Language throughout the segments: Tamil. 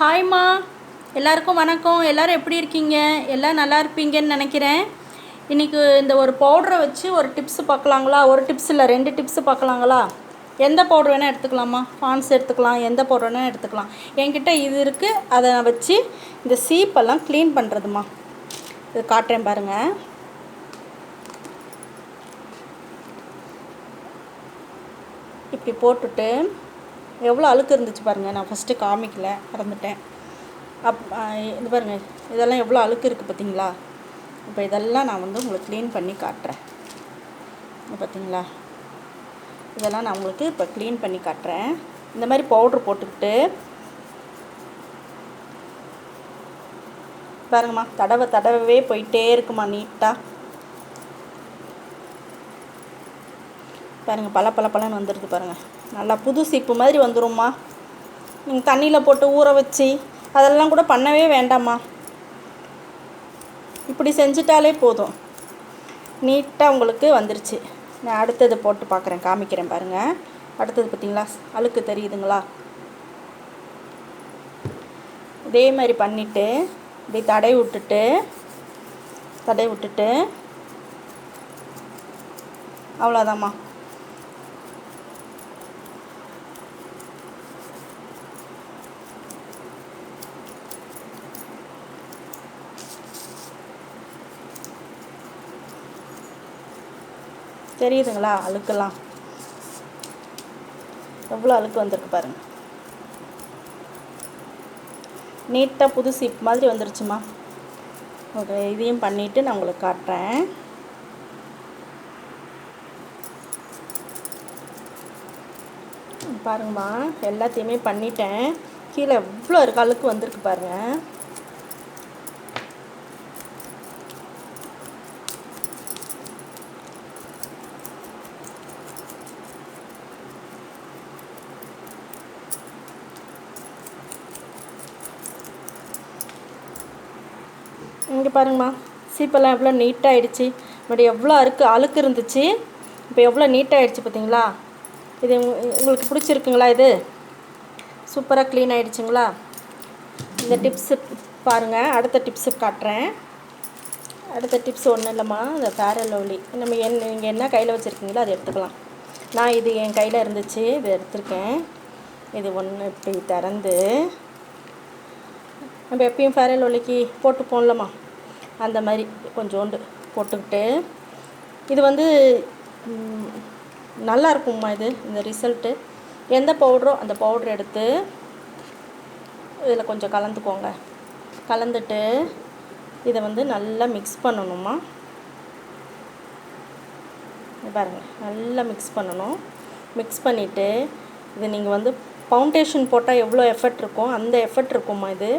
ஹாய்மா எல்லாருக்கும் வணக்கம். எல்லோரும் எப்படி இருக்கீங்க? எல்லாம் நல்லா இருப்பீங்கன்னு நினைக்கிறேன். இன்றைக்கி இந்த ஒரு பவுடரை வச்சு ஒரு டிப்ஸு பார்க்கலாங்களா? ஒரு டிப்ஸ் இல்லை ரெண்டு டிப்ஸு பார்க்கலாங்களா? எந்த பவுடர் வேணால் எடுத்துக்கலாமா ஃபான்ஸ் எடுத்துக்கலாம் எந்த பவுடர் வேணால் எடுத்துக்கலாம். என்கிட்ட இது இருக்குது அதை நான் வச்சு இந்த சீப்பெல்லாம் க்ளீன் பண்ணுறதுமா இது காட்டுறேன் பாருங்கள் இப்படி போட்டுட்டு எவ்வளோ அழுக்கு இருந்துச்சு பாருங்கள் நான் ஃபஸ்ட்டு காமிக்கல மறந்துட்டேன். அப் இது பாருங்கள் இதெல்லாம் எவ்வளோ அழுக்கு இருக்குது பார்த்தீங்களா? இப்போ இதெல்லாம் நான் வந்து உங்களுக்கு க்ளீன் பண்ணி காட்டுறேன். பார்த்தீங்களா? இதெல்லாம் நான் உங்களுக்கு இப்போ க்ளீன் பண்ணி காட்டுறேன். இந்த மாதிரி பவுட்ரு போட்டுக்கிட்டு பாருங்கம்மா தடவை தடவவே போயிட்டே இருக்குமா நீட்டாக பாருங்கள் பல பல பலன்னு வந்துடுது பாருங்கள் நல்லா புது சீப்பு மாதிரி வந்துரும்மா. நீங்கள் தண்ணியில் போட்டு ஊற வச்சு அதெல்லாம் கூட பண்ணவே வேண்டாம்மா. இப்படி செஞ்சிட்டாலே போதும். நீட்டாக உங்களுக்கு வந்துருச்சு. நான் அடுத்தது போட்டு பார்க்குறேன் காமிக்கிறேன் பாருங்கள் அடுத்தது பார்த்தீங்களா அழுக்கு தெரியுதுங்களா? இதே மாதிரி பண்ணிவிட்டு இப்படி தடை விட்டுட்டு தடை விட்டுட்டு அவ்வளோதாம்மா தெரியுதுங்களா? அழுக்கெல்லாம். எவ்வளோ அழுக்கு வந்திருக்கு பாருங்க. நீட்டாக புது சீப் மாதிரி வந்துருச்சுமா. ஒரு இதையும் பண்ணிவிட்டு நான் உங்களுக்கு காட்டுறேன். பாருங்கம்மா எல்லாத்தையுமே பண்ணிட்டேன். கீழே எவ்வளோ இருக்கு அழுக்கு வந்திருக்கு பாருங்கள் இங்கே பாருங்கம்மா. சீப்பெல்லாம் எவ்வளோ நீட்டாகிடுச்சு முன்னாடி எவ்வளோ அழுக்கு அழுக்கு இருந்துச்சு. இப்போ எவ்வளோ நீட்டாகிடுச்சு பார்த்தீங்களா இது உங்களுக்கு பிடிச்சிருக்குங்களா இது? சூப்பராக க்ளீன் ஆகிடுச்சுங்களா இந்த டிப்ஸு பாருங்கள் அடுத்த டிப்ஸு காட்டுறேன். அடுத்த டிப்ஸ் ஒன்றும் இல்லைம்மா. இந்த ஃபேரல் லவ்லி நம்ம என் நீங்கள் என்ன கையில் வச்சுருக்கீங்களோ அதை எடுத்துக்கலாம். நான் இது என் கையில் இருந்துச்சு. இது எடுத்திருக்கேன். இது ஒன்று இப்படி திறந்து நம்ம எப்பயும் ஃபேர் அண்ட் போட்டு போடலாமா? அந்த மாதிரி கொஞ்சோண்டு போட்டுக்கிட்டு இது வந்து நல்லா இருக்கும்மா இது இந்த ரிசல்ட்டு எந்த பவுடரோ அந்த பவுடர் எடுத்து இதில் கொஞ்சம் கலந்துக்கோங்க. கலந்துட்டு இதை வந்து நல்லா மிக்ஸ் பண்ணணுமா பாருங்கள் பாருங்க நல்லா மிக்ஸ் பண்ணணும். மிக்ஸ் பண்ணிவிட்டு இது நீங்கள் வந்து ஃபவுண்டேஷன் போட்டால் எவ்வளோ எஃபர்ட் இருக்கும் அந்த எஃபர்ட் இருக்குமா இது.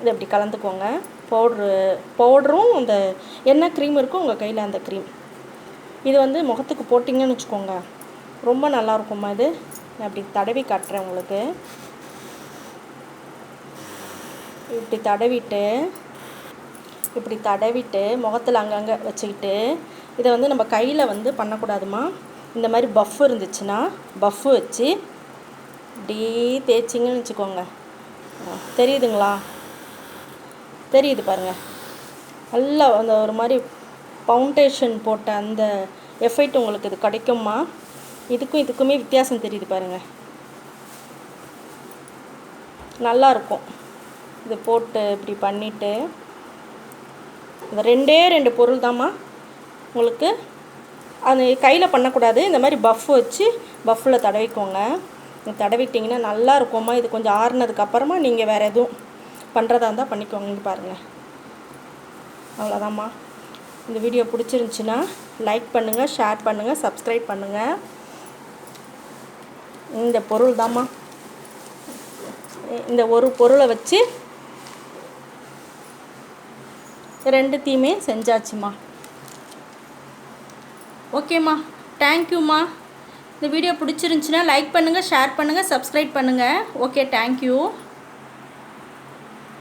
இது இப்படி கலந்துக்கோங்க. பவுட்ரு பவுடரும் அந்த என்ன க்ரீம் இருக்கோ உங்கள் கையில் அந்த க்ரீம் இது வந்து முகத்துக்கு போட்டிங்கன்னு வச்சுக்கோங்க. ரொம்ப நல்லா இருக்கும்மா இது. நான் அப்படி தடவி காட்டுறேன் உங்களுக்கு. இப்படி தடவிட்டு இப்படி தடவிட்டு முகத்தில் அங்கங்கே வச்சுக்கிட்டு இதை வந்து நம்ம கையில் வந்து பண்ணக்கூடாதுமா இந்த மாதிரி பஃப் இருந்துச்சுன்னா பஃப் வச்சு இப்படி தேய்ச்சிங்கன்னு வச்சுக்கோங்க. தெரியுதுங்களா? தெரியுது பாருங்கள் நல்லா அந்த ஒரு மாதிரி ஃபவுண்டேஷன் போட்ட அந்த எஃபெக்ட் உங்களுக்கு இது கிடைக்குமா? இதுக்கும் இதுக்குமே வித்தியாசம் தெரியுது பாருங்க. நல்லாயிருக்கும் இது போட்டு இப்படி பண்ணிவிட்டு இந்த ரெண்டே ரெண்டு பொருள் தாம்மா. உங்களுக்கு அது கையில் பண்ணக்கூடாது. இந்த மாதிரி பஃப் வச்சு பஃப்பில் தடவிக்கோங்க. தடவிட்டிங்கன்னா நல்லா இருக்கும்மா. இது கொஞ்சம் ஆறுனதுக்கப்புறமா நீங்கள் வேறு எதுவும் பண்ணுறதா இருந்தால் பண்ணிக்கோங்க பாருங்கள் அவ்வளோதாம்மா இந்த வீடியோ பிடிச்சிருந்துச்சின்னா லைக் பண்ணுங்கள் ஷேர் பண்ணுங்கள் சப்ஸ்கிரைப் பண்ணுங்கள் இந்த பொருள் தாம்மா இந்த ஒரு பொருளை வச்சு ரெண்டுத்தையுமே செஞ்சாச்சுமா ஓகேம்மா. தேங்க்யூம்மா இந்த வீடியோ பிடிச்சிருந்துச்சின்னா லைக் பண்ணுங்கள் ஷேர் பண்ணுங்கள் சப்ஸ்கிரைப் பண்ணுங்கள் ஓகே தேங்க்யூ